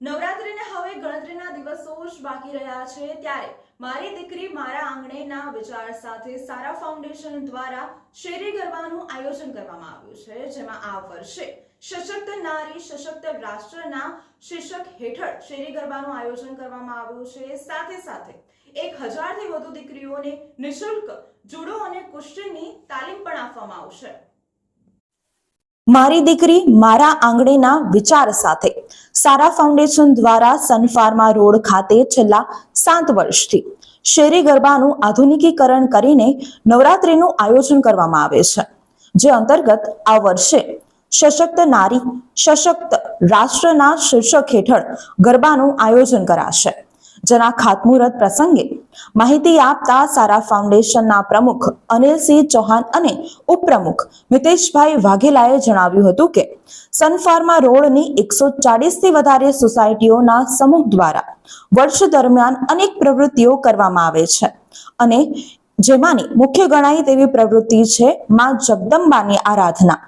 નવરાત્રીને હવે ગણતરીના દિવસો જ બાકી રહ્યા છે. ત્યારે મારી દીકરી મારા આંગણેના વિચાર સાથે સારા ફાઉન્ડેશન દ્વારા શેરી ગરબાનું આયોજન કરવામાં આવ્યું છે. જેમાં આ વર્ષે સશક્ત નારી, સશક્ત રાષ્ટ્રના શીર્ષક હેઠળ શેરી ગરબાનું આયોજન કરવામાં આવ્યું છે. સાથે સાથે એક હજારથી વધુ દીકરીઓને નિઃશુલ્ક જુડો અને કુસ્તીની તાલીમ પણ આપવામાં આવશે. મારી દીકરી મારા આંગણેના વિચાર સાથે સારા ફાઉન્ડેશન દ્વારા સનફાર્મા રોડ ખાતે છેલ્લા સાત વર્ષથી શેરી ગરબાનું આધુનિકીકરણ કરીને નવરાત્રીનું આયોજન કરવામાં આવે છે, જે અંતર્ગત આ વર્ષે સશક્ત નારી, સશક્ત રાષ્ટ્રના શીર્ષક હેઠળ ગરબાનું આયોજન કરાશે. જેના ખાતમુહૂર્ત પ્રસંગે માહિતી આપતા સારા ફાઉન્ડેશનના પ્રમુખ અનિલસિંહ ચૌહાણ અને ઉપપ્રમુખ મિતેશભાઈ વાઘેલાએ જણાવ્યું હતું કે સનફાર્મા રોડની એકસો ચાલીસથી વધારે સોસાયટીઓના સમૂહ દ્વારા વર્ષ દરમિયાન અનેક પ્રવૃત્તિઓ કરવામાં આવે છે અને જેમાંની મુખ્ય ગણાય તેવી પ્રવૃત્તિ છે માં જગદંબાની આરાધના.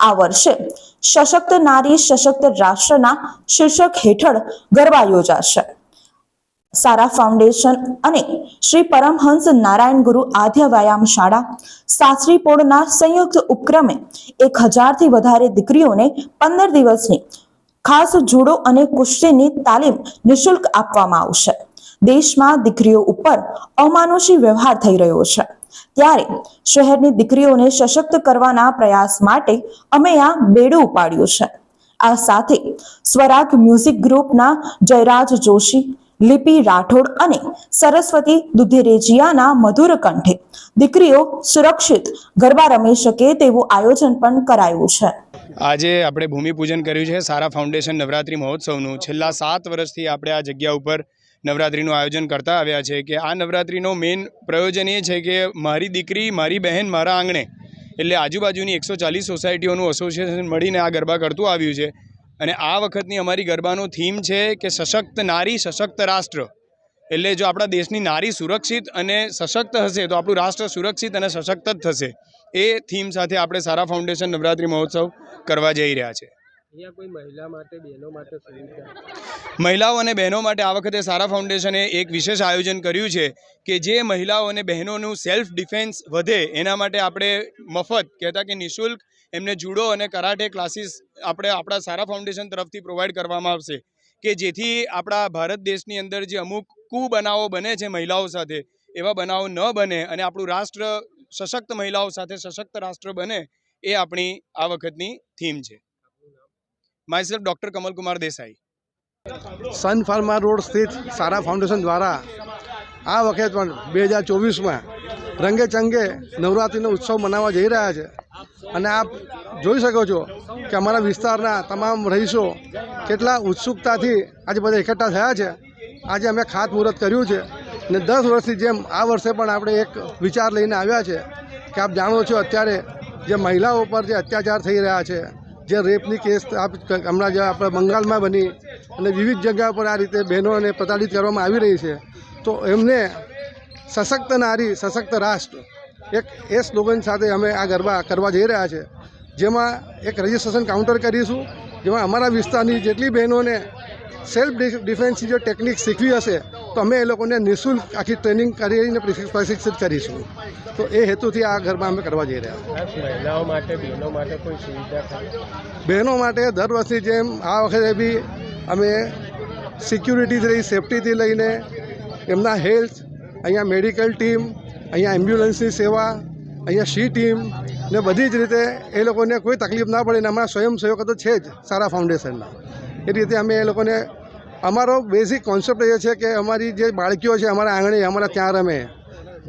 આ વર્ષે સશક્ત નારી સશક્ત રાષ્ટ્રના શીર્ષક હેઠળ ગરબા યોજાશે. સારા ફાઉન્ડેશન અને શ્રી પરમહંસ નારાયણ ગુરુ આધ્ય વ્યાયામ શાળા સાસરીપોળના સંયુક્ત ઉપક્રમે એક હજારથી વધારે દીકરીઓને પંદર દિવસની ખાસ જુડો અને કુસ્તીની તાલીમ નિઃશુલ્ક આપવામાં આવશે. દેશમાં દીકરીઓ ઉપર અમાનુષી વ્યવહાર થઈ રહ્યો છે. ત્યારે શહેરની દીકરીઓને સશક્ત કરવાના પ્રયાસ માટે અમે આ બેડું ઉપાડ્યું છે. આ સાથે સ્વરાગ મ્યુઝિક ગ્રુપના જયરાજ જોશી લિપિ રાઠોડ અને સરસ્વતી દુધેરેજિયાના મધુર કંઠે. દીકરીઓ સુરક્ષિત, ગરબા રમી શકે તેવું આયોજન પણ કરાયું છે. આજે આપણે ભૂમિપૂજન કર્યું છે. સારા ફાઉન્ડેશન નવરાત્રિ મહોત્સવનું. છેલ્લા સાત વર્ષથી આપણે આ જગ્યા ઉપર નવરાત્રિનું આયોજન કરતા આવ્યા છે કે આ નવરાત્રિનો મેઇન પ્રયોજન એ છે કે મારી દીકરી, મારી બહેન મારા આંગણે, એટલે આજુબાજુની એકસો ચાલીસ સોસાયટીઓનું એસોસિએશન મળીને આ ગરબા કરતું આવ્યું છે. અને આ વખતની અમારી ગરબાનું થીમ છે કે સશક્ત નારી સશક્ત રાષ્ટ્ર. એટલે જો આપણા દેશની નારી સુરક્ષિત અને સશક્ત હશે તો આપણું રાષ્ટ્ર સુરક્ષિત અને સશક્ત જ થશે. એ થીમ સાથે આપણે સારા ફાઉન્ડેશન નવરાત્રિ મહોત્સવ કરવા જઈ રહ્યા છે. મહિલાઓ અને બહેનો માટે આ વખતે સારા ફાઉન્ડેશને એક વિશેષ આયોજન કર્યું છે કે જે મહિલાઓ અને બહેનોનું સેલ્ફ ડિફેન્સ વધે એના માટે આપણે મફત કહેતા કે નિઃશુલ્ક એમને જુડો અને કરાટે ક્લાસીસ આપણે આપણા સારા ફાઉન્ડેશન તરફથી પ્રોવાઈડ કરવામાં આવશે કે જેથી આપણા ભારત દેશની અંદર જે અમુક કુબનાવો બને છે મહિલાઓ સાથે, એવા બનાવો ન બને અને આપણું રાષ્ટ્ર સશક્ત મહિલાઓ સાથે સશક્ત રાષ્ટ્ર બને એ આપણી આ વખતની થીમ છે. Myself doctor Kamalkumar Desai. Sun Pharma road સ્થિત સારા ફાઉન્ડેશન દ્વારા આ વખતે પણ બે હજાર ચોવીસમાં રંગે ચંગે નવરાત્રિનો ઉત્સવ મનાવવા જઈ રહ્યા છે. અને આપ જોઈ શકો છો કે અમારા વિસ્તારના તમામ રહીશો કેટલા ઉત્સુકતાથી આજે બધા એકઠા થયા છે. આજે અમે ખાતમુહૂર્ત કર્યું છે ને દસ વર્ષથી જેમ આ વર્ષે પણ આપણે એક વિચાર લઈને આવ્યા છે કે આપ જાણો છો અત્યારે જે મહિલાઓ પર જે અત્યાચાર થઈ રહ્યા છે, જે રેપની કેસ આપ હમણાં જે આપણે બંગાળમાં બની અને વિવિધ જગ્યા પર આ રીતે બહેનોને પ્રતાડિત કરવામાં આવી રહી છે, તો એમને સશક્ત નારી, સશક્ત રાષ્ટ્ર એક એ સ્લોગન સાથે અમે આ ગરબા કરવા જઈ રહ્યા છે. જેમાં એક રજિસ્ટ્રેશન કાઉન્ટર કરીશું જેમાં અમારા વિસ્તારની જેટલી બહેનોને સેલ્ફ ડિફેન્સની જે ટેકનિક શીખવી હશે તો અમે એ લોકોને નિઃશુલ્ક આખી ટ્રેનિંગ કરીને પ્રશિક્ષિત કરીશું. તો એ હેતુથી આ ગરબા અમે કરવા જઈ રહ્યા મહિલાઓ માટે બહેનો માટે કોઈ સુવિધા બહેનો માટે દર વર્ષની જેમ આ વખતે બી અમે સિક્યુરિટીથી લઈ સેફટીથી લઈને એમના હેલ્થ અહીંયા મેડિકલ ટીમ અહીંયા એમ્બ્યુલન્સની સેવા, અહીંયા સી ટીમ ને બધી જ રીતે એ લોકોને કોઈ તકલીફ ના પડે ને અમારા સ્વયંસેવકો તો છે જ સારા ફાઉન્ડેશનના એ રીતે અમે એ લોકોને, અમારો બેઝિક કોન્સેપ્ટ એ છે કે અમારી જે બાળકીઓ છે, અમારા આંગણે, અમારા ત્યાં રમે.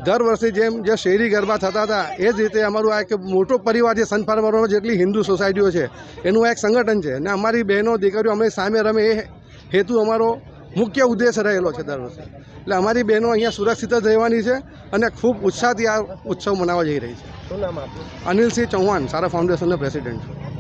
દર વર્ષની જેમ જે શેરી ગરબા થતા હતા, એ જ રીતે અમારું આ એક મોટો પરિવાર છે સનફાર્મરોનો જેટલી હિન્દુ સોસાયટીઓ છે, એનું આ એક સંગઠન છે. ને અમારી બહેનો, દીકરીઓ અમે સામે રમે, એ હેતુ અમારો મુખ્ય ઉદ્દેશ રહેલો છે દર વર્ષે. એટલે અમારી બહેનો અહીંયા સુરક્ષિત જ રહેવાની છે અને ખૂબ ઉત્સાહથી આ ઉત્સવ મનાવવા જઈ રહી છે. અનિલસિંહ ચૌહાણ સારા ફાઉન્ડેશનના પ્રેસિડેન્ટ છું.